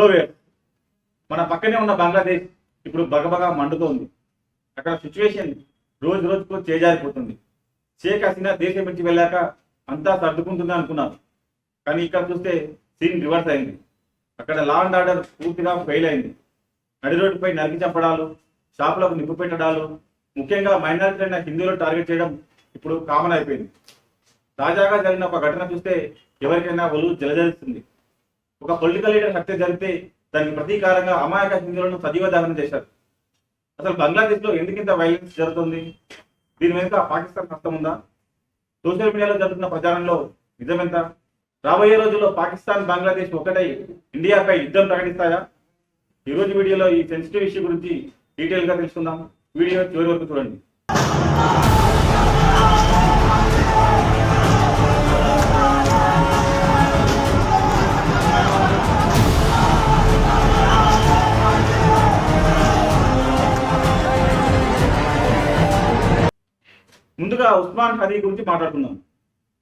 Hello wear మన పక్కనే ఉన్న బంగ్లాదేశ్ ఇప్పుడు బగబగా మండుతోంది. అక్కడ సిచ్యువేషన్ రోజు రోజుకు చేజారిపోతుంది. షేక్ హసీనా దేశం నుంచి వెళ్ళాక అంతా సర్దుకుంటుంది అనుకున్నారు. కానీ ఇక్కడ చూస్తే సీన్ రివర్స్ అయింది. అక్కడ లా అండ్ ఆర్డర్ పూర్తిగా ఫెయిల్ అయింది. నడి రోడ్డుపై నరికి చంపడాలు షాపులకు నిప్పు పెట్టడాలు ముఖ్యంగా మైనారిటీలైన హిందువులు టార్గెట్ చేయడం ఇప్పుడు కామన్ అయిపోయింది. తాజాగా జరిగిన ఒక ఘటన చూస్తే ఎవరికైనా ఒళ్ళు జలజరిస్తుంది ఒక పొలిటికల్ లీడర్ హత్య జరిగితే దానికి ప్రతీకారంగా అమాయక హిందువులను సజీవ దహనం చేశారు. అసలు బంగ్లాదేశ్లో ఎందుకింత వైలెన్స్ జరుగుతుంది? దీని వెనుక పాకిస్తాన్ హస్తం ఉందా? సోషల్ మీడియాలో జరుగుతున్న ప్రచారంలో నిజమెంత? రాబోయే రోజుల్లో పాకిస్తాన్ బంగ్లాదేశ్ ఒకటై ఇండియాపై యుద్ధం ప్రకటిస్తాయా? ఈ రోజు వీడియోలో ఈ సెన్సిటివ్ ఇష్యూ గురించి డీటెయిల్గా తెలుసుకుందాం. వీడియో చివరి వరకు చూడండి. ముందుగా ఉస్మాన్ హదీ గురించి మాట్లాడుకుందాం.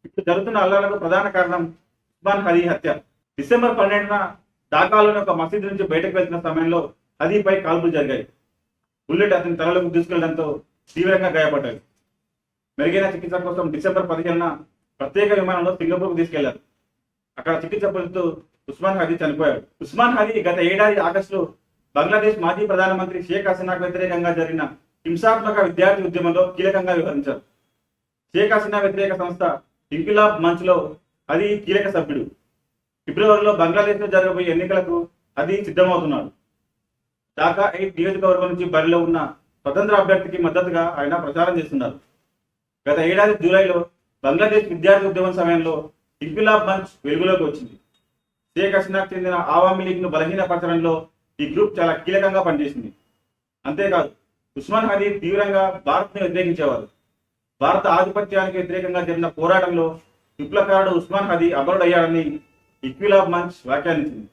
ఇప్పుడు జరుగుతున్న అల్లాలకు ప్రధాన కారణం ఉస్మాన్ హరీ హత్య. డిసెంబర్ పన్నెండున ఢాకాలోని ఒక మసీదు నుంచి బయటకు వెళ్తున్న సమయంలో హరీపై కాల్పులు జరిగాయి. బుల్లెట్ అతని తలలోకి తీసుకెళ్ళడంతో తీవ్రంగా గాయపడ్డాడు. మెరుగైన చికిత్స కోసం డిసెంబర్ పదిహేనున ప్రత్యేక విమానంలో సింగపూర్కు తీసుకెళ్ళారు. అక్కడ చికిత్స పొందుతూ ఉస్మాన్ హదీ చనిపోయాడు. ఉస్మాన్ హరీ గత ఏడాది ఆగస్టులో బంగ్లాదేశ్ మాజీ ప్రధానమంత్రి షేక్ హసీనాకు వ్యతిరేకంగా జరిగిన హింసాత్మక విద్యార్థి ఉద్యమంలో కీలకంగా వ్యవహరించారు. షేక్ హసీనా వ్యతిరేక సంస్థ ఇంకిలాబ్ మంచ్లో అది కీలక సభ్యుడు. ఫిబ్రవరిలో బంగ్లాదేశ్లో జరగబోయే ఎన్నికలకు అది సిద్ధమవుతున్నాడు. ఢాకా ఎయిట్ నియోజకవర్గం నుంచి బరిలో ఉన్న స్వతంత్ర అభ్యర్థికి మద్దతుగా ఆయన ప్రచారం చేస్తున్నారు. గత ఏడాది జూలైలో బంగ్లాదేశ్ విద్యార్థి ఉద్యమం సమయంలో ఇంకిలాబ్ మంచ్ వెలుగులోకి వచ్చింది. షేక్ హసీనాకు చెందిన ఆవామీ లీగ్ను బలహీనపరచడంలో ఈ గ్రూప్ చాలా కీలకంగా పనిచేసింది. అంతేకాదు ఉస్మాన్ హదీ తీవ్రంగా భారత్ను వ్యతిరేకించేవారు భారత ఆధిపత్యానికి వ్యతిరేకంగా జరిగిన పోరాటంలో విప్లవకారుడు ఉస్మాన్ హదీ అమరుడయ్యాడని ఇక్విలాబ్ మంచ్ వ్యాఖ్యానించింది.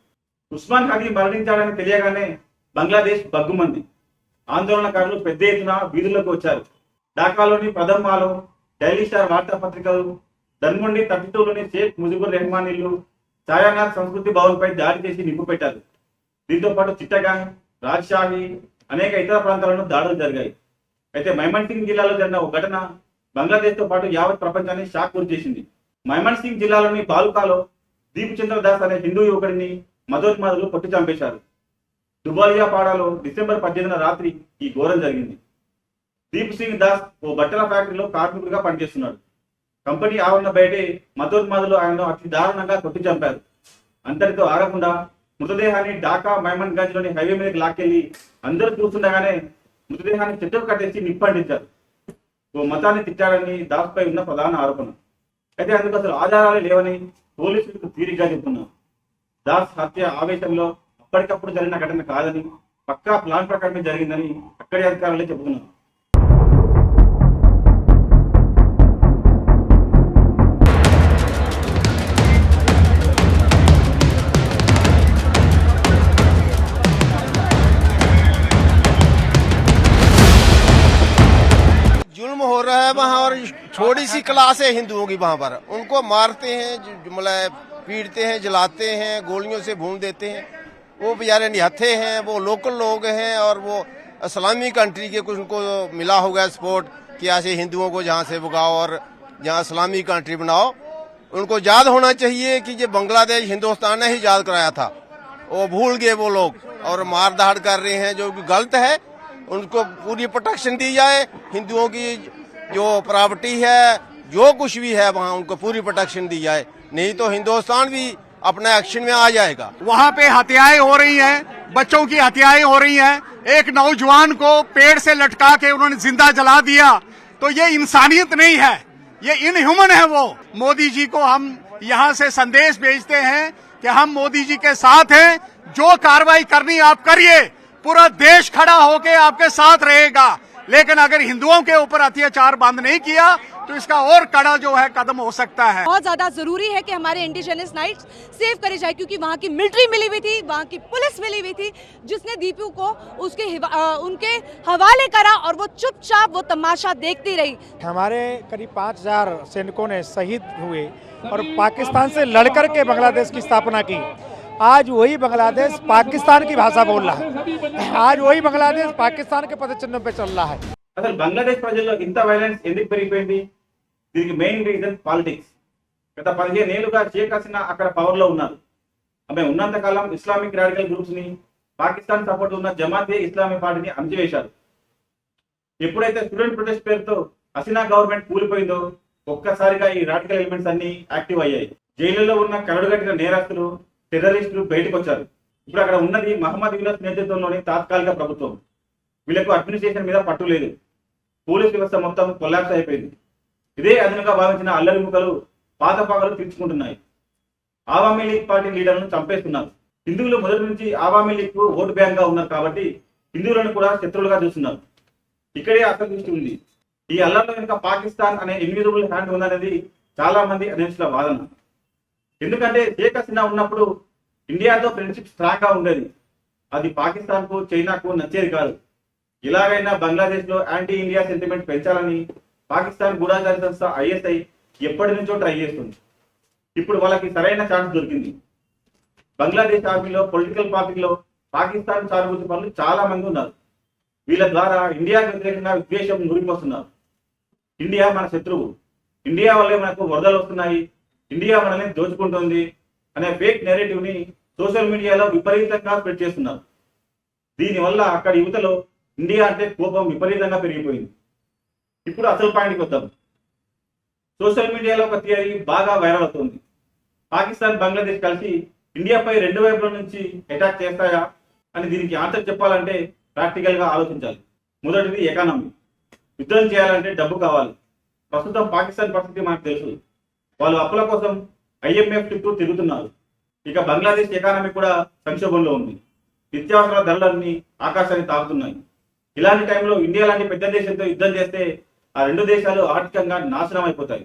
ఉస్మాన్ హదీ మరణించాడని తెలియగానే బంగ్లాదేశ్ బగ్గుమంది. ఆందోళనకారులు పెద్ద ఎత్తున వీధుల్లోకి వచ్చారు. ఢాకాలోని ప్రథమాలో డైలీ స్టార్ వార్తాపత్రికలు ధన్మండి తట్టిటూలోని షేక్ ముజిబుర్ రెహమాన్ ఇల్లు ఛాయానాథ్ సంస్కృతి భవన్ పై దాడి చేసి నిప్పు పెట్టారు. దీంతో పాటు చిట్టగాంగ్ రాజ్షాహి అనేక ఇతర ప్రాంతాలను దాడులు జరిగాయి. అయితే మైమన్ సింగ్ జిల్లాలో జరిగిన ఒక ఘటన బంగ్లాదేశ్తో పాటు యావత్ ప్రపంచాన్ని షాక్ గురి చేసింది. మైమన్ సింగ్ జిల్లాలోని బాలుకాలో దీపచంద్ర దాస్ అనే హిందూ యువకుడిని మదోన్మాదులు కొట్టి చంపేశారు. దుబాలియా పాడాలో డిసెంబర్ పద్దెనిమిదిన రాత్రి ఈ ఘోరం జరిగింది. దీప్ సింగ్ దాస్ ఓ బట్టల ఫ్యాక్టరీలో కార్మికుడిగా పనిచేస్తున్నాడు. కంపెనీ ఆవరణ బయటే మదోన్మాదులు ఆయనను అతి దారుణంగా కొట్టి చంపారు. అంతటితో ఆగకుండా మృతదేహాన్ని ఢాకా మైమన్ గంజ్లోని హైవే మీదకి లాక్కెళ్ళి అందరూ చూస్తుండగానే మృతదేహాన్ని చెట్టుకు కట్టేసి నిప్పండించారు ఓ మతాన్ని తిట్టాడని దాస్ పై ఉన్న ప్రధాన ఆరోపణ. అయితే అందుకు అసలు ఆధారాలు లేవని పోలీసులకు తీరిగ్గా చెప్తున్నారు దాస్ హత్య ఆవేశంలో అప్పటికప్పుడు జరిగిన ఘటన కాదని పక్కా ప్లాన్ ప్రకారమే జరిగిందని అక్కడి అధికారులే చెబుతున్నారు. थोड़ी सी क्लास है हिंदुओं की वहाँ पर। उनको मारते हैं मतलब पीटते हैं, जलाते हैं, गोलियों से भून देते हैं। वो बेचारे निहत्थे हैं, वो लोकल लोग हैं और वो इस्लामी कंट्री के कुछ उनको मिला होगा सपोर्ट कि ऐसे हिंदुओं को जहाँ से भगाओ और जहाँ इस्लामी कंट्री बनाओ। उनको याद होना चाहिए कि ये बांग्लादेश, हिंदुस्तान ने ही याद कराया था। वो भूल गए वो लोग और मार धाड़ कर रहे हैं, जो गलत है। उनको पूरी प्रोटेक्शन दी जाए, हिंदुओं की जो प्रॉपर्टी है, जो कुछ भी है वहाँ, उनको पूरी प्रोटेक्शन दी जाए। नहीं तो हिंदुस्तान भी अपने एक्शन में आ जाएगा। वहाँ पे हत्याएँ हो रही हैं, बच्चों की हत्याएँ हो रही हैं। एक नौजवान को पेड़ से लटका के उन्होंने ज़िंदा जला दिया। तो ये इंसानियत नहीं है, ये इनह्यूमन है वो। मोदी जी को हम यहाँ से संदेश भेजते हैं कि हम मोदी जी के साथ हैं। जो कार्रवाई करनी आप करिए, पूरा देश खड़ा होके आपके साथ रहेगा। लेकिन अगर हिंदुओं के ऊपर अत्याचार बंद नहीं किया तो इसका और कड़ा जो है कदम हो सकता है। बहुत ज़्यादा ज़रूरी है कि हमारे इंडिजिनस नाइट्स सेव करे जाए क्योंकि वहाँ की मिलिट्री मिली हुई थी वहाँ की पुलिस मिली हुई थी जिसने दीपू को उसके हिवा- उनके हवाले करा और वो चुपचाप वो तमाशा देखती रही। हमारे करीब पाँच हज़ार सैनिकों ने शहीद हुए और पाकिस्तान से लड़कर के बांग्लादेश की स्थापना की। आज वही बांग्लादेश पाकिस्तान की भाषा बोल रहा है आज वही बांग्लादेश पाकिस्तान के पद चिन्हों पे चल रहा है అసలు బంగ్లాదేశ్ ప్రజల్లో ఇంత వైలెన్స్ ఎందుకు పెరిగిపోయింది దీనికి మెయిన్ రీజన్ పాలిటిక్స్ గత పదిహేను ఏళ్ళుగా షేక్ హసీనా అక్కడ పవర్ లో ఉన్నారు ఆమె ఉన్నంత కాలం ఇస్లామిక్ రాడికల్ గ్రూప్స్ ని పాకిస్తాన్ సపోర్ట్ ఉన్న జమాతే ఇస్లామీ పార్టీని అణచివేశారు ఎప్పుడైతే స్టూడెంట్ ప్రొటెస్ట్ పేరుతో హసీనా గవర్నమెంట్ కూలిపోయిందో ఒక్కసారిగా ఈ రాడికల్ ఎలిమెంట్స్ అన్ని యాక్టివ్ అయ్యాయి జైలులో ఉన్న కరడుగట్టిన నేరస్తులు టెర్రరిస్టులు బయటకు వచ్చారు ఇప్పుడు అక్కడ ఉన్నది మహమ్మద్ యూనస్ నేతృత్వంలోని తాత్కాలిక ప్రభుత్వం. వీళ్ళకు అడ్మినిస్ట్రేషన్ మీద పట్టు లేదు. పోలీస్ వ్యవస్థ మొత్తం కొల్లాప్స్ అయిపోయింది. ఇదే అదనంగా భావించిన అల్లరి ముఖలు పాత పాకలు తీర్చుకుంటున్నాయి. ఆవామీ లీగ్ పార్టీ లీడర్లను చంపేస్తున్నారు. హిందువులు మొదటి నుంచి ఆవామీ లీగ్కు ఓటు బ్యాంక్గా ఉన్నారు కాబట్టి హిందువులను కూడా శత్రువులుగా చూస్తున్నారు. ఇక్కడే అసలు దృష్టి ఉంది. ఈ అల్లర్లో వెనుక పాకిస్తాన్ అనే ఇన్విజిబుల్ హ్యాండ్ ఉందనేది చాలా మంది అధ్యక్షుల వాదన. ఎందుకంటే షేక్ హసీనా ఉన్నప్పుడు ఇండియాతో ఫ్రెండ్షిప్ స్ట్రాంగ్గా ఉండేది. అది పాకిస్తాన్కు చైనాకు నచ్చేది కాదు. ఇలాగైనా బంగ్లాదేశ్లో యాంటీ ఇండియా సెంటిమెంట్ పెంచాలని పాకిస్తాన్ గూఢాచార సంస్థ ఐఎస్ఐ ఎప్పటి నుంచో ట్రై చేస్తుంది. ఇప్పుడు వాళ్ళకి సరైన ఛాన్స్ దొరికింది. బంగ్లాదేశ్ ఆర్మీలో పొలిటికల్ పార్టీలో పాకిస్తాన్ సానుభూతి పనులు చాలా మంది ఉన్నారు. వీళ్ళ ద్వారా ఇండియాకు వ్యతిరేకంగా విద్వేషం నూరిపోస్తున్నారు ఇండియా మన శత్రువు. ఇండియా వల్లే మనకు వరదలు వస్తున్నాయి. ఇండియా మనల్ని దోచుకుంటుంది అనే ఫేక్ నెరేటివ్ని సోషల్ మీడియాలో విపరీతంగా స్ప్రెడ్ చేస్తున్నారు. దీనివల్ల అక్కడ యువతలో ఇండియా అంటే కోపం విపరీతంగా పెరిగిపోయింది. ఇప్పుడు అసలు పాయింట్కి వద్దాం. సోషల్ మీడియాలో ఒక థియరీ బాగా వైరల్ అవుతుంది. పాకిస్తాన్ బంగ్లాదేశ్ కలిసి ఇండియాపై రెండు వైపుల నుంచి అటాక్ చేస్తాయా అని దీనికి ఆన్సర్ చెప్పాలంటే ప్రాక్టికల్గా ఆలోచించాలి. మొదటిది ఎకానమీ యుద్ధం చేయాలంటే డబ్బు కావాలి. ప్రస్తుతం పాకిస్తాన్ పరిస్థితి మనకు తెలుసు. వాళ్ళు అప్పుల కోసం ఐఎంఎఫ్ చుట్టూ తిరుగుతున్నారు. ఇక బంగ్లాదేశ్ ఎకానమీ కూడా సంక్షోభంలో ఉంది. నిత్యావసర ధరలన్నీ ఆకాశాన్ని తాగుతున్నాయి ఇలాంటి టైంలో ఇండియా లాంటి పెద్ద దేశంతో యుద్ధం చేస్తే ఆ రెండు దేశాలు ఆర్థికంగా నాశనం అయిపోతాయి.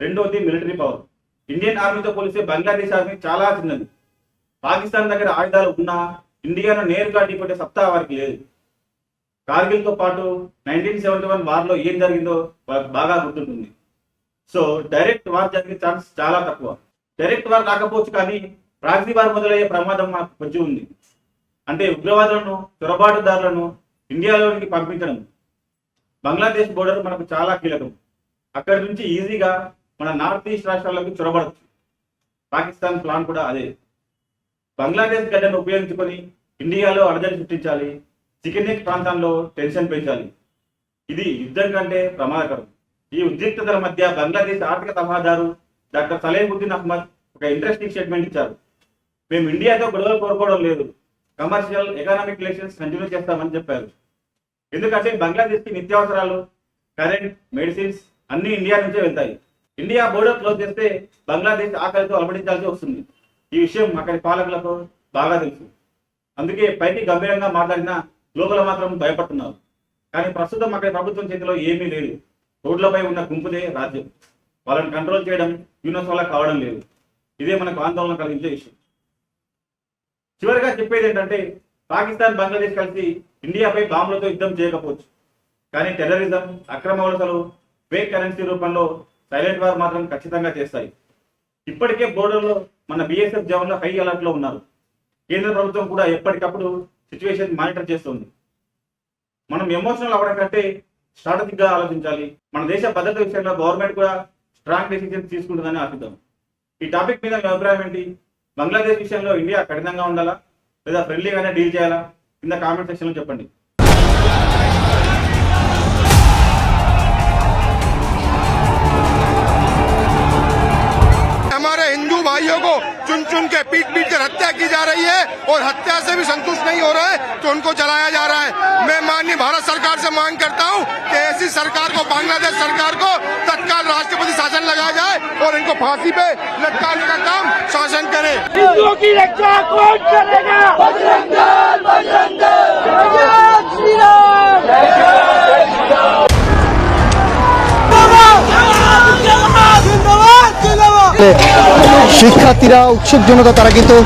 రెండవది మిలిటరీ పవర్. ఇండియన్ ఆర్మీతో పోలిస్తే బంగ్లాదేశ్ ఆర్మీ చాలా చిన్నది. పాకిస్తాన్ దగ్గర ఆయుధాలు ఉన్నా ఇండియాను నేరుగా ఢీకొట్టే సత్తా వారికి లేదు. కార్గిల్తో పాటు నైన్టీన్ సెవెంటీ వన్ వార్లో ఏం జరిగిందో బాగా గుర్తుంటుంది. సో డైరెక్ట్ వార్ జరిగే ఛాన్స్ చాలా తక్కువ. డైరెక్ట్ వార్ రాకపోవచ్చు కానీ ప్రాక్సీ వార్ మొదలయ్యే ప్రమాదం మాకు కొంచెం ఉంది. అంటే ఉగ్రవాదులను చొరబాటుదారులను ఇండియాలోనికి పంపించడం. బంగ్లాదేశ్ బోర్డర్ మనకు చాలా కీలకం. అక్కడి నుంచి ఈజీగా మన నార్త్ ఈస్ట్ రాష్ట్రాలకు చొరబడచ్చు. పాకిస్తాన్ ప్లాన్ కూడా అదే. బంగ్లాదేశ్ గడ్డను ఉపయోగించుకొని ఇండియాలో అడజడి సృష్టించాలి. చికెన్ నెక్ ప్రాంతంలో టెన్షన్ పెంచాలి. ఇది యుద్ధం కంటే ప్రమాదకరం. ఈ ఉద్రిక్తతల మధ్య బంగ్లాదేశ్ ఆర్థిక సలహాదారు డాక్టర్ సలేహుద్దీన్ అహ్మద్ ఒక ఇంట్రెస్టింగ్ స్టేట్మెంట్ ఇచ్చారు. మేము ఇండియాతో గొడవలు కోరుకోవడం లేదు. కమర్షియల్ ఎకనామిక్ రిలేషన్స్ కంటిన్యూ చేస్తామని చెప్పారు. ఎందుకంటే బంగ్లాదేశ్కి నిత్యావసరాలు కరెంట్ మెడిసిన్స్ అన్ని ఇండియా నుంచే వెళ్తాయి. ఇండియా బోర్డర్ క్లోజ్ చేస్తే బంగ్లాదేశ్ ఆకలితో అలమటించాల్సి వస్తుంది. ఈ విషయం అక్కడి పాలకులకు బాగా తెలుసు. అందుకే పైకి గంభీరంగా మాట్లాడిన లోపల మాత్రం భయపడుతున్నారు. కానీ ప్రస్తుతం అక్కడి ప్రభుత్వం చేతిలో ఏమీ లేదు. రోడ్లపై ఉన్న గుంపుదే రాజ్యం. వాళ్ళని కంట్రోల్ చేయడం యూనోస్ వల్ల కావడం లేదు. ఇదే మనకు ఆందోళన కలిగించే విషయం. చివరిగా చెప్పేది ఏంటంటే పాకిస్తాన్ బంగ్లాదేశ్ కలిసి ఇండియాపై బాంబులతో యుద్ధం చేయకపోవచ్చు. కానీ టెర్రరిజం అక్రమ వలసలు ఫేక్ కరెన్సీ రూపంలో సైలెంట్ వార్ మాత్రం ఖచ్చితంగా చేస్తాయి. ఇప్పటికే బోర్డర్లో మన బిఎస్ఎఫ్ జవాన్లు హై అలర్ట్లో ఉన్నారు. కేంద్ర ప్రభుత్వం కూడా ఎప్పటికప్పుడు సిచ్యువేషన్ మానిటర్ చేస్తుంది. మనం ఎమోషనల్ అవ్వడం కంటే స్ట్రాటజిక్గా ఆలోచించాలి. మన దేశ భద్రత విషయంలో గవర్నమెంట్ కూడా స్ట్రాంగ్ డెసిషన్స్ తీసుకుంటుందని ఆశిద్దాం. ఈ టాపిక్ మీద మీ అభిప్రాయం ఏంటి? బంగ్లాదేశ్ విషయంలో ఇండియా కఠినంగా ఉండాలా? లేదా ఫ్రెండ్లీగానే డీల్ చేయాలా? కింద కామెంట్ సెక్షన్లో చెప్పండి. भाइयों को चुन चुन के पीट पीट कर हत्या की जा रही है और हत्या से भी संतुष्ट नहीं हो रहा है तो उनको जलाया जा रहा है। मैं माननीय भारत सरकार से मांग करता हूँ कि ऐसी सरकार को, बांग्लादेश सरकार को तत्काल राष्ट्रपति शासन लगाया जाए और इनको फांसी पे लटकाने का काम शासन करे। শিক্ষার্থীরা উৎসুক জনতা তারা কিন্তু